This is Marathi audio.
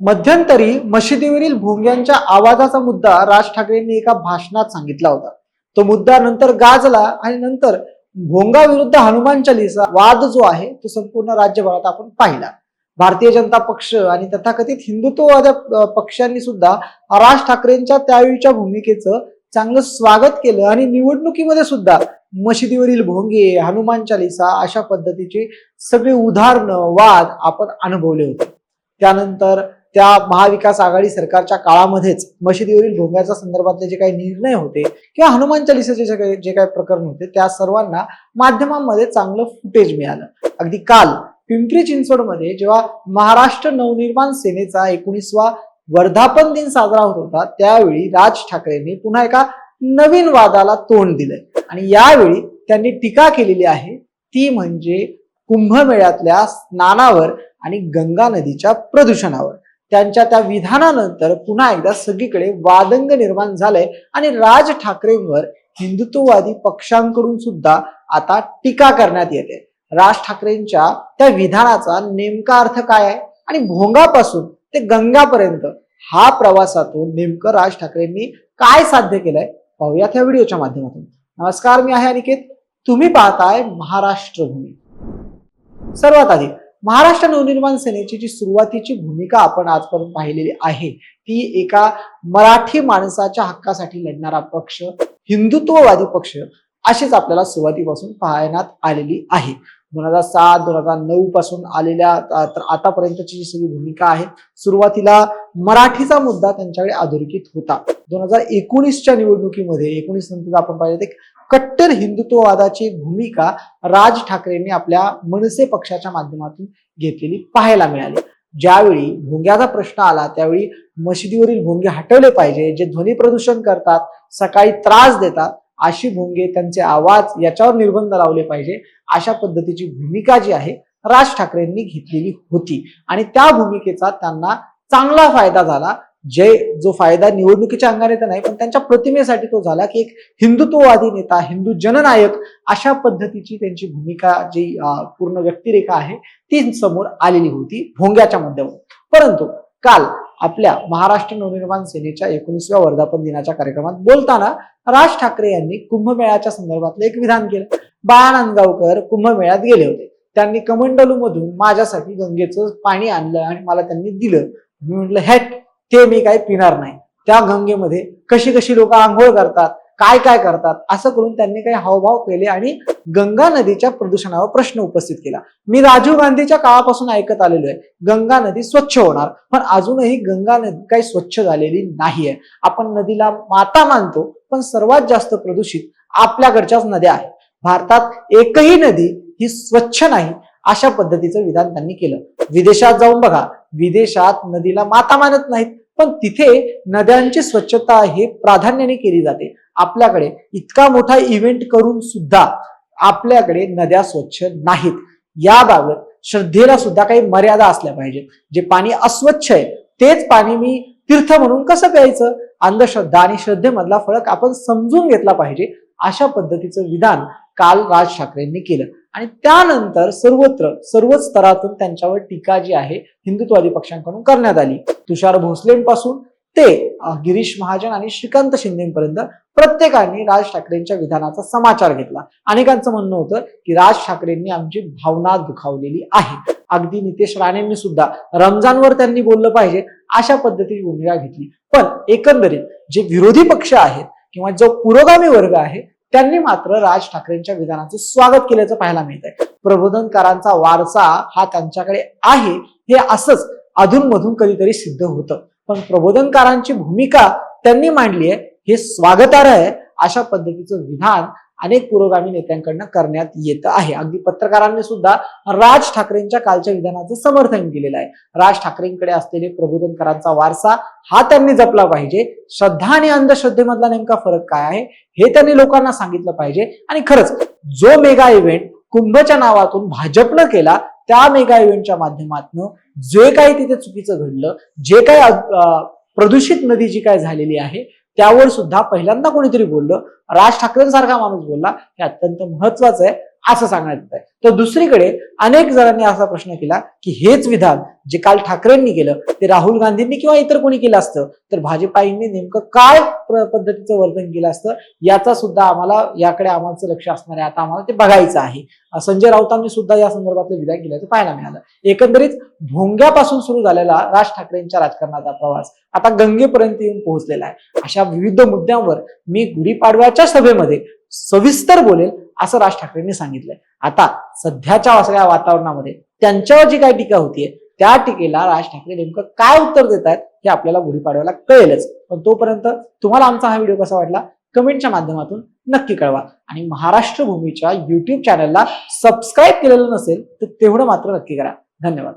मध्यंतरी मशिदीवरील भोंग्यांच्या आवाजाचा मुद्दा राज ठाकरेंनी एका भाषणात सांगितला होता. तो मुद्दा नंतर गाजला आणि नंतर भोंगा विरुद्ध हनुमान चालीसा वाद जो आहे तो संपूर्ण राज्यभरात आपण पाहिला. भारतीय जनता पक्ष आणि तथाकथित हिंदुत्ववाद पक्षांनी सुद्धा राज ठाकरेंच्या त्यावेळीच्या भूमिकेचं चांगलं स्वागत केलं आणि निवडणुकीमध्ये सुद्धा मशिदीवरील भोंगे हनुमान चालीसा अशा पद्धतीचे सगळे उदाहरणं वाद आपण अनुभवले होते. त्यानंतर त्या महाविकास आघाडी सरकारच्या काळामध्येच मशिदीवरील भोंग्याच्या संदर्भातले जे काही निर्णय होते किंवा हनुमान चालिसाचे जे काही जे काही प्रकरण होते त्या सर्वांना माध्यमांमध्ये चांगलं फुटेज मिळालं. अगदी काल पिंपरी चिंचवडमध्ये जेव्हा महाराष्ट्र नवनिर्माण सेनेचा एकोणीसवा वर्धापन दिन साजरा होत होता त्यावेळी राज ठाकरेंनी पुन्हा एका नवीन वादाला तोंड दिलंय. आणि यावेळी त्यांनी टीका केलेली आहे ती म्हणजे कुंभमेळ्यातल्या स्नानावर आणि गंगा नदीच्या प्रदूषणावर. त्यांच्या त्या विधानानंतर पुन्हा एकदा सगळीकडे वादंग निर्माण झालंय आणि राज ठाकरेंवर हिंदुत्ववादी पक्षांकडून सुद्धा आता टीका करण्यात येते. राज ठाकरेंच्या त्या विधानाचा नेमका अर्थ काय आहे? आणि भोंगापासून ते गंगापर्यंत हा प्रवासातून नेमकं राज ठाकरेंनी काय साध्य केलंय? पाहूयात या व्हिडिओच्या माध्यमातून. नमस्कार मी आहे अनिकेत. तुम्ही पाहताय महाराष्ट्र भूमी. सर्वात आधी महाराष्ट्र नवनिर्माण सेनेची जी सुरुवातीची भूमिका आपण आजपर्यंत पाहिलेली आहे ती एका मराठी माणसाच्या हक्कासाठी लढणारा पक्ष हिंदुत्ववादी पक्ष अशीच आपल्याला सुरुवातीपासून पाहण्यात आलेली आहे. दोन हजार सात दोन हजार नऊ पासून आलेल्या तर आतापर्यंतची जी सगळी भूमिका आहे सुरुवातीला मराठीचा मुद्दा त्यांच्याकडे अधोरेखित होता. दोन हजार एकोणीसच्या निवडणुकीमध्ये एकोणीस नंतर आपण पाहिलं कट्टर हिंदुत्ववादाची भूमिका राज ठाकरेंनी आपल्या मनसे पक्षाच्या माध्यमातून घेतलेली पाहायला मिळाली. ज्यावेळी भोंग्याचा प्रश्न आला त्यावेळी मशिदीवरील भोंगे हटवले पाहिजे जे ध्वनी प्रदूषण करतात सकाळी त्रास देतात अशी भोंगे त्यांचे आवाज याच्यावर निर्बंध लावले पाहिजे अशा पद्धतीची भूमिका जी आहे राज ठाकरेंनी घेतलेली होती. आणि त्या भूमिकेचा त्यांना चांगला फायदा झाला. जे जो फायदा निवडणुकीच्या अंगाने तर नाही पण त्यांच्या प्रतिमेसाठी तो झाला की एक हिंदुत्ववादी नेता हिंदू जननायक अशा पद्धतीची त्यांची भूमिका जी पूर्ण व्यक्तिरेखा आहे ती समोर आलेली होती भोंग्याच्या माध्यमातून. परंतु काल आपल्या महाराष्ट्र नवनिर्माण सेनेच्या एकोणीसव्या वर्धापन दिनाच्या कार्यक्रमात बोलताना राज ठाकरे यांनी कुंभमेळ्याच्या संदर्भातलं एक विधान केलं. बाळा नांदगावकर कुंभमेळ्यात गेले होते. त्यांनी कमंडलू मधून माझ्यासाठी गंगेचं पाणी आणलं आणि मला त्यांनी दिलं. मी म्हटलं हॅट ते मी काही पिणार नाही. त्या गंगेमध्ये कशी कशी लोक आंघोळ करतात काय काय करतात असं करून त्यांनी काही हावभाव केले आणि गंगा नदीच्या प्रदूषणावर प्रश्न उपस्थित केला. मी राजीव गांधीच्या काळापासून ऐकत आलेलो आहे गंगा नदी स्वच्छ होणार पण अजूनही गंगा नदी काही स्वच्छ झालेली नाहीये. आपण नदीला माता मानतो पण सर्वात जास्त प्रदूषित आपल्याकडच्याच नद्या आहेत. भारतात एकही नदी ही स्वच्छ नाही अशा पद्धतीचं विधान त्यांनी केलं. विदेशात जाऊन बघा विदेशात नदीला माता मानत नाहीत. पण तिथे नद्यांची स्वच्छता हे प्राधान्याने केली जाते. आपल्याकडे इतका मोठा इव्हेंट करून सुद्धा आपल्याकडे नद्या स्वच्छ नाहीत. याबाबत श्रद्धेला सुद्धा काही मर्यादा असल्या पाहिजेत. जे पाणी अस्वच्छ आहे तेच पाणी मी तीर्थ म्हणून कसं प्यायचं? अंधश्रद्धा आणि श्रद्धेमधला फरक आपण समजून घेतला पाहिजे अशा पद्धतीचं विधान काल राज ठाकरेंनी केलं. आणि त्यानंतर सर्वत्र सर्वच स्तरातून त्यांच्यावर टीका जी आहे हिंदुत्ववादी पक्षांकडून करण्यात आली. तुषार भोसलेंपासून ते गिरीश महाजन आणि श्रीकांत शिंदेपर्यंत प्रत्येकाने राज ठाकरेंच्या विधानाचा समाचार घेतला. अनेकांचं म्हणणं होतं की राज ठाकरेंनी आमची भावना दुखावलेली आहे. अगदी नितेश राणेंनी सुद्धा रमजानवर त्यांनी बोललं पाहिजे अशा पद्धतीची भूमिका घेतली. पण एकंदरीत जे विरोधी पक्ष आहेत किंवा जो पुरोगामी वर्ग आहे त्यांनी मात्र राज ठाकरेंच्या विधानाचं स्वागत केल्याचं पाहायला मिळत आहे प्रबोधनकारांचा वारसा हा त्यांच्याकडे आहे हे असंच अधूनमधून कधीतरी सिद्ध होतं. पण प्रबोधनकारांची भूमिका त्यांनी मांडली आहे हे स्वागतार्ह आहे अशा पद्धतीचं विधान अनेक पुरोगामी नेत्यांकडनं करण्यात येत आहे. अगदी पत्रकारांनी सुद्धा राज ठाकरेंच्या कालच्या विधानाचं समर्थन केलेलं आहे. राज ठाकरेंकडे असलेले प्रबोधनकरांचा वारसा हा त्यांनी जपला पाहिजे. श्रद्धा आणि अंधश्रद्धेमधला नेमका फरक काय आहे हे त्यांनी लोकांना सांगितलं पाहिजे. आणि खरंच जो मेगा इव्हेंट कुंभच्या नावातून भाजपनं केला त्या मेगा इव्हेंटच्या माध्यमातून जे काही तिथे चुकीचं घडलं जे काही प्रदूषित नदी जी काय झालेली आहे त्यावर सुद्धा पहिल्यांदा कोणीतरी बोललं. राज ठाकरेंसारखा माणूस बोलला. हे अत्यंत महत्वाचं आहे. असं सांगण्यात येत आहे तर दुसरीकडे अनेक जणांनी असा प्रश्न केला की हेच विधान जे काल ठाकरेंनी केलं ते राहुल गांधींनी किंवा इतर कोणी केलं असतं तर भाजपाईंनी नेमकं काय पद्धतीचं वर्तन केलं असतं याचा सुद्धा आम्हाला याकडे आम्हाला लक्ष असणार आहे. आता आम्हाला ते बघायचं आहे. संजय राऊतांनी सुद्धा या संदर्भातलं विधान केल्याचं पाहायला मिळालं. एकंदरीत भोंग्यापासून सुरू झालेला राज ठाकरेंच्या राजकारणाचा प्रवास आता गंगेपर्यंत येऊन पोहोचलेला आहे. अशा विविध मुद्द्यांवर मी गुढीपाडव्याच्या सभेमध्ये सविस्तर बोलेल असं राज ठाकरेंनी सांगितलंय. आता सध्याच्या सगळ्या वातावरणामध्ये त्यांच्यावर जी काही टीका होतीये त्या टीकेला राज ठाकरे नेमकं काय उत्तर देत आहेत हे आपल्याला गुढीपाडव्याला कळेलच. पण तोपर्यंत तुम्हाला आमचा हा व्हिडिओ कसा वाटला? कमेंटच्या माध्यमातून नक्की कळवा. आणि महाराष्ट्र भूमीच्या युट्यूब चॅनलला सबस्क्राईब केलेलं नसेल तर तेवढं मात्र नक्की करा. धन्यवाद.